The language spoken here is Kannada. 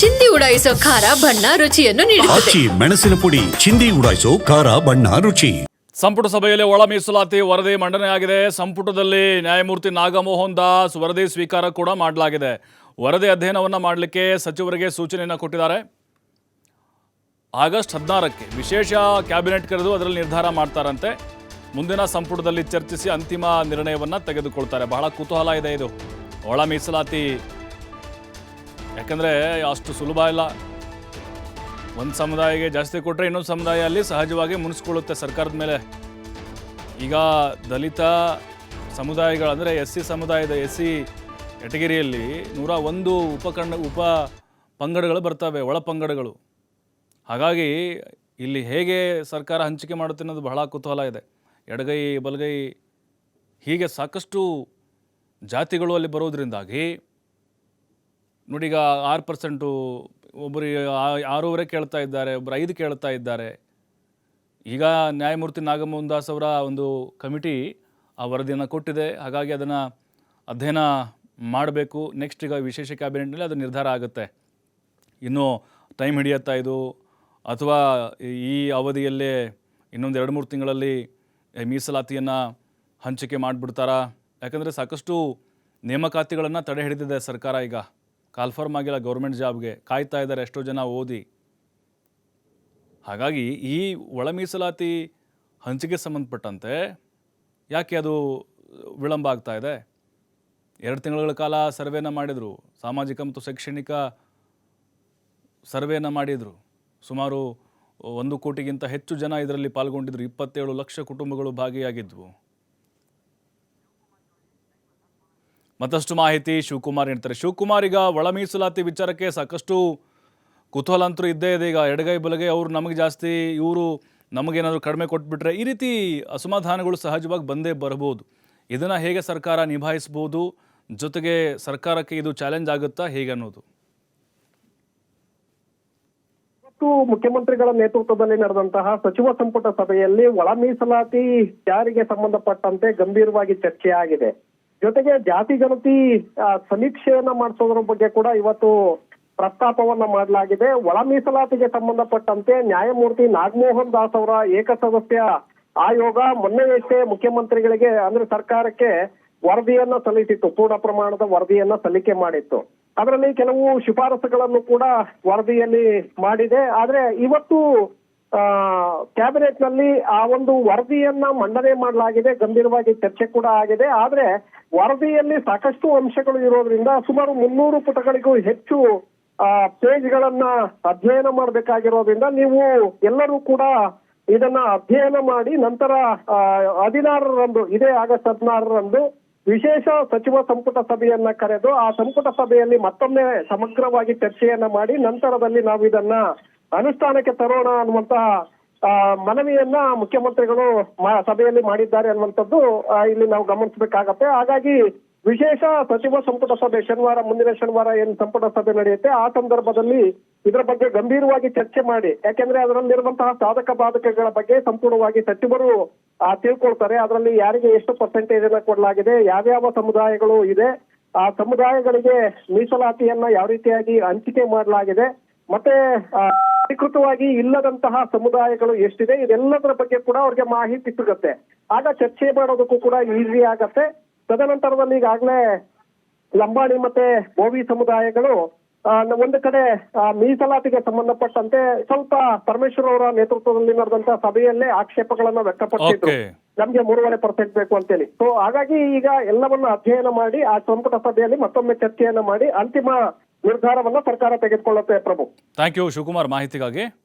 ಚಿಂದಿ ಉಡಾಯಿಸೋ ಖಾರ ಬಣ್ಣ ರುಚಿಯನ್ನು ನೀಡುತ್ತದೆ. ಆಚಿ ಮೆಣಸಿನ ಪುಡಿ ಚಿಂದಿ ಉಡಾಯಿಸೋ ಖಾರ ಬಣ್ಣ ರುಚಿ. ಸಂಪುಟ ಸಭೆಯಲ್ಲಿ ಒಳ ಮೀಸಲಾತಿ ವರದಿ ಮಂಡನೆಯಾಗಿದೆ ಸಂಪುಟದಲ್ಲಿ ನ್ಯಾಯಮೂರ್ತಿ ನಾಗಮೋಹನ್ ದಾಸ್ ವರದಿ ಸ್ವೀಕಾರ ಕೂಡ ಮಾಡಲಾಗಿದೆ. ವರದಿ ಅಧ್ಯಯನವನ್ನು ಮಾಡಲಿಕ್ಕೆ ಸಚಿವರಿಗೆ ಸೂಚನೆಯನ್ನು ಕೊಟ್ಟಿದ್ದಾರೆ. ಆಗಸ್ಟ್ ಹದಿನಾರಕ್ಕೆ ವಿಶೇಷ ಕ್ಯಾಬಿನೆಟ್ ಕರೆದು ಅದರಲ್ಲಿ ನಿರ್ಧಾರ ಮಾಡ್ತಾರಂತೆ. ಮುಂದಿನ ಸಂಪುಟದಲ್ಲಿ ಚರ್ಚಿಸಿ ಅಂತಿಮ ನಿರ್ಣಯವನ್ನು ತೆಗೆದುಕೊಳ್ತಾರೆ. ಬಹಳ ಕುತೂಹಲ ಇದೆ ಇದು. ಒಳ ಮೀಸಲಾತಿ ಯಾಕಂದರೆ ಅಷ್ಟು ಸುಲಭ ಇಲ್ಲ. ಒಂದು ಸಮುದಾಯಕ್ಕೆ ಜಾಸ್ತಿ ಕೊಟ್ಟರೆ ಇನ್ನೊಂದು ಸಮುದಾಯ ಅಲ್ಲಿ ಸಹಜವಾಗಿ ಮುನಿಸ್ಕೊಳ್ಳುತ್ತೆ ಸರ್ಕಾರದ ಮೇಲೆ. ಈಗ ದಲಿತ ಸಮುದಾಯಗಳಂದರೆ ಎಸ್ ಸಿ ಸಮುದಾಯದ ಎಸ್ ಸಿ ಕೆಟಗಿರಿಯಲ್ಲಿ ನೂರ ಒಂದು ಉಪಖಂಡ ಉಪ ಪಂಗಡಗಳು ಬರ್ತವೆ, ಒಳ ಪಂಗಡಗಳು. ಹಾಗಾಗಿ ಇಲ್ಲಿ ಹೇಗೆ ಸರ್ಕಾರ ಹಂಚಿಕೆ ಮಾಡುತ್ತೆ ಅನ್ನೋದು ಬಹಳ ಕುತೂಹಲ ಇದೆ. ಎಡಗೈ, ಬಲಗೈ ಹೀಗೆ ಸಾಕಷ್ಟು ಜಾತಿಗಳು ಅಲ್ಲಿ ಬರೋದ್ರಿಂದಾಗಿ ನೋಡಿ ಈಗ ಆರು ಪರ್ಸೆಂಟು ಒಬ್ಬರು ಆರೂವರೆ ಕೇಳ್ತಾ ಇದ್ದಾರೆ, ಒಬ್ಬರು ಐದು ಕೇಳ್ತಾ ಇದ್ದಾರೆ. ಈಗ ನ್ಯಾಯಮೂರ್ತಿ ನಾಗಮೋಹನ್ ದಾಸ್ ಅವರ ಒಂದು ಕಮಿಟಿ ಆ ವರದಿಯನ್ನು ಕೊಟ್ಟಿದೆ. ಹಾಗಾಗಿ ಅದನ್ನು ಅಧ್ಯಯನ ಮಾಡಬೇಕು. ನೆಕ್ಸ್ಟ್ ಈಗ ವಿಶೇಷ ಕ್ಯಾಬಿನೆಟ್ನಲ್ಲಿ ಅದು ನಿರ್ಧಾರ ಆಗುತ್ತೆ. ಇನ್ನು ಟೈಮ್ ಹಿಡಿಯುತ್ತಾ ಇದು. ಅಥವಾ ಈ ಅವಧಿಯಲ್ಲೇ ಇನ್ನೊಂದು ಎರಡು ಮೂರು ತಿಂಗಳಲ್ಲಿ ಮೀಸಲಾತಿಯನ್ನು ಹಂಚಿಕೆ ಮಾಡಿಬಿಡ್ತಾರಾ? ಯಾಕಂದರೆ ಸಾಕಷ್ಟು ನೇಮಕಾತಿಗಳನ್ನು ತಡೆ ಹಿಡಿದಿದೆ ಸರ್ಕಾರ ಈಗ. ಕಾಲ್ಫರ್ಮ್ ಆಗಿಲ್ಲ ಗೌರ್ಮೆಂಟ್ ಜಾಬ್ಗೆ. ಕಾಯ್ತಾ ಇದ್ದಾರೆ ಎಷ್ಟೋ ಜನ ಓದಿ. ಹಾಗಾಗಿ ಈ ಒಳ ಮೀಸಲಾತಿ ಹಂಚಿಕೆ ಸಂಬಂಧಪಟ್ಟಂತೆ ಯಾಕೆ ಅದು ವಿಳಂಬ ಆಗ್ತಾ ಇದೆ? ಎರಡು ತಿಂಗಳ ಕಾಲ ಸರ್ವೇನ ಮಾಡಿದರು. ಸಾಮಾಜಿಕ ಮತ್ತು ಶೈಕ್ಷಣಿಕ ಸರ್ವೇನ ಮಾಡಿದರು. ಸುಮಾರು ಒಂದು ಕೋಟಿಗಿಂತ ಹೆಚ್ಚು ಜನ ಇದರಲ್ಲಿ ಪಾಲ್ಗೊಂಡಿದ್ದರು ಇಪ್ಪತ್ತೇಳು ಲಕ್ಷ ಕುಟುಂಬಗಳು ಭಾಗಿಯಾಗಿದ್ವು. ಮತ್ತಷ್ಟು ಮಾಹಿತಿ ಶಿವಕುಮಾರ್ ಹೇಳ್ತಾರೆ ಶಿವಕುಮಾರ್ ಈಗ ಒಳ ಮೀಸಲಾತಿ ವಿಚಾರಕ್ಕೆ ಸಾಕಷ್ಟು ಕುತೂಹಲ ಅಂತೂ ಇದ್ದೇ ಇದೆ. ಈಗ ಎಡಗೈ ಬಲಗೈ ಅವರು ನಮಗೆ ಜಾಸ್ತಿ, ಇವರು ನಮಗೇನಾದರೂ ಕಡಿಮೆ ಕೊಟ್ಬಿಟ್ರೆ ಈ ರೀತಿ ಅಸಮಾಧಾನಗಳು ಸಹಜವಾಗಿ ಬಂದೇ ಬರಬಹುದು. ಇದನ್ನು ಹೇಗೆ ಸರ್ಕಾರ ನಿಭಾಯಿಸ್ಬೋದು ಜೊತೆಗೆ ಸರ್ಕಾರಕ್ಕೆ ಇದು ಚಾಲೆಂಜ್ ಆಗುತ್ತಾ? ಹೇಗೆ ಅನ್ನೋದು? ಮುಖ್ಯಮಂತ್ರಿಗಳ ನೇತೃತ್ವದಲ್ಲಿ ನಡೆದಂತಹ ಸಚಿವ ಸಂಪುಟ ಸಭೆಯಲ್ಲಿ ಒಳ ಮೀಸಲಾತಿ ಜಾರಿಗೆ ಸಂಬಂಧಪಟ್ಟಂತೆ ಗಂಭೀರವಾಗಿ ಚರ್ಚೆ ಆಗಿದೆ ಜೊತೆಗೆ ಜಾತಿ ಗಣತಿ ಸಮೀಕ್ಷೆಯನ್ನ ಮಾಡಿಸೋದ್ರ ಬಗ್ಗೆ ಕೂಡ ಇವತ್ತು ಪ್ರಸ್ತಾಪವನ್ನ ಮಾಡಲಾಗಿದೆ. ಒಳ ಮೀಸಲಾತಿಗೆ ಸಂಬಂಧಪಟ್ಟಂತೆ ನ್ಯಾಯಮೂರ್ತಿ ನಾಗಮೋಹನ್ ದಾಸ್ ಅವರ ಏಕಸದಸ್ಯ ಆಯೋಗ ಮೊನ್ನೆಯಷ್ಟೇ ಮುಖ್ಯಮಂತ್ರಿಗಳಿಗೆ, ಅಂದ್ರೆ ಸರ್ಕಾರಕ್ಕೆ ವರದಿಯನ್ನ ಸಲ್ಲಿಸಿತ್ತು, ಪೂರ್ಣ ಪ್ರಮಾಣದ ವರದಿಯನ್ನ ಸಲ್ಲಿಕೆ ಮಾಡಿತ್ತು. ಅದರಲ್ಲಿ ಕೆಲವು ಶಿಫಾರಸುಗಳನ್ನು ಕೂಡ ವರದಿಯಲ್ಲಿ ಮಾಡಿದೆ. ಆದ್ರೆ ಇವತ್ತು ಕ್ಯಾಬಿನೆಟ್ನಲ್ಲಿ ಆ ಒಂದು ವರದಿಯನ್ನ ಮಂಡನೆ ಮಾಡಲಾಗಿದೆ, ಗಂಭೀರವಾಗಿ ಚರ್ಚೆ ಕೂಡ ಆಗಿದೆ. ಆದ್ರೆ ವರದಿಯಲ್ಲಿ ಸಾಕಷ್ಟು ಅಂಶಗಳು ಇರೋದ್ರಿಂದ ಸುಮಾರು ಮುನ್ನೂರು ಪುಟಗಳಿಗೂ ಹೆಚ್ಚು ಪೇಜ್ಗಳನ್ನ ಅಧ್ಯಯನ ಮಾಡಬೇಕಾಗಿರೋದ್ರಿಂದ ನೀವು ಎಲ್ಲರೂ ಕೂಡ ಇದನ್ನ ಅಧ್ಯಯನ ಮಾಡಿ ನಂತರ ಹದಿನಾರರಂದು, ಇದೇ ಆಗಸ್ಟ್ ಹದಿನಾರರಂದು ವಿಶೇಷ ಸಚಿವ ಸಂಪುಟ ಸಭೆಯನ್ನ ಕರೆದು ಆ ಸಂಪುಟ ಸಭೆಯಲ್ಲಿ ಮತ್ತೊಮ್ಮೆ ಸಮಗ್ರವಾಗಿ ಚರ್ಚೆಯನ್ನ ಮಾಡಿ ನಂತರದಲ್ಲಿ ನಾವು ಇದನ್ನ ಅನುಷ್ಠಾನಕ್ಕೆ ತರೋಣ ಅನ್ನುವಂತಹ ಮನವಿಯನ್ನ ಮುಖ್ಯಮಂತ್ರಿಗಳು ಸಭೆಯಲ್ಲಿ ಮಾಡಿದ್ದಾರೆ ಅನ್ನುವಂಥದ್ದು ಇಲ್ಲಿ ನಾವು ಗಮನಿಸಬೇಕಾಗತ್ತೆ. ಹಾಗಾಗಿ ವಿಶೇಷ ಸಚಿವ ಸಂಪುಟ ಸಭೆ ಶನಿವಾರ, ಮುಂದಿನ ಶನಿವಾರ ಏನು ಸಂಪುಟ ಸಭೆ ನಡೆಯುತ್ತೆ, ಆ ಸಂದರ್ಭದಲ್ಲಿ ಇದರ ಬಗ್ಗೆ ಗಂಭೀರವಾಗಿ ಚರ್ಚೆ ಮಾಡಿ. ಯಾಕೆಂದ್ರೆ ಅದರಲ್ಲಿರುವಂತಹ ಸಾಧಕ ಬಾಧಕಗಳ ಬಗ್ಗೆ ಸಂಪೂರ್ಣವಾಗಿ ಸಚಿವರು ತಿಳ್ಕೊಳ್ತಾರೆ. ಅದರಲ್ಲಿ ಯಾರಿಗೆ ಎಷ್ಟು ಪರ್ಸೆಂಟೇಜ್ ಅನ್ನ ಕೊಡಲಾಗಿದೆ, ಯಾವ್ಯಾವ ಸಮುದಾಯಗಳು ಇದೆ, ಆ ಸಮುದಾಯಗಳಿಗೆ ಮೀಸಲಾತಿಯನ್ನ ಯಾವ ರೀತಿಯಾಗಿ ಹಂಚಿಕೆ ಮಾಡಲಾಗಿದೆ. ಮತ್ತೆ ಅಧಿಕೃತವಾಗಿ ಇಲ್ಲದಂತಹ ಸಮುದಾಯಗಳು ಎಷ್ಟಿದೆ ಇದೆಲ್ಲದರ ಬಗ್ಗೆ ಕೂಡ ಅವ್ರಿಗೆ ಮಾಹಿತಿ ಸಿಗುತ್ತೆ. ಆಗ ಚರ್ಚೆ ಮಾಡೋದಕ್ಕೂ ಕೂಡ ಈಸಿ ಆಗತ್ತೆ. ತದನಂತರದಲ್ಲಿ ಈಗಾಗಲೇ ಲಂಬಾಣಿ ಮತ್ತೆ ಬೋವಿ ಸಮುದಾಯಗಳು ಒಂದು ಕಡೆ ಮೀಸಲಾತಿಗೆ ಸಂಬಂಧಪಟ್ಟಂತೆ ಸ್ವಲ್ಪ ಪರಮೇಶ್ವರ್ ಅವರ ನೇತೃತ್ವದಲ್ಲಿ ನಡೆದಂತಹ ಸಭೆಯಲ್ಲೇ ಆಕ್ಷೇಪಗಳನ್ನ ವ್ಯಕ್ತಪಡಿಸಿದ್ರು. ನಮ್ಗೆ ಮೂರುವರೆ ಪರ್ಸೆಂಟ್ ಬೇಕು ಅಂತೇಳಿ. ಸೊ ಹಾಗಾಗಿ ಈಗ ಎಲ್ಲವನ್ನ ಅಧ್ಯಯನ ಮಾಡಿ ಆ ಸಂಪುಟ ಸಭೆಯಲ್ಲಿ ಮತ್ತೊಮ್ಮೆ ಚರ್ಚೆಯನ್ನ ಮಾಡಿ ಅಂತಿಮ ನಿರ್ಧಾರವನ್ನ ಸರ್ಕಾರ ತೆಗೆದುಕೊಳ್ಳುತ್ತೆ ಪ್ರಭು. Thank you Shivakumar. ಮಾಹಿತಿಗಾಗಿ.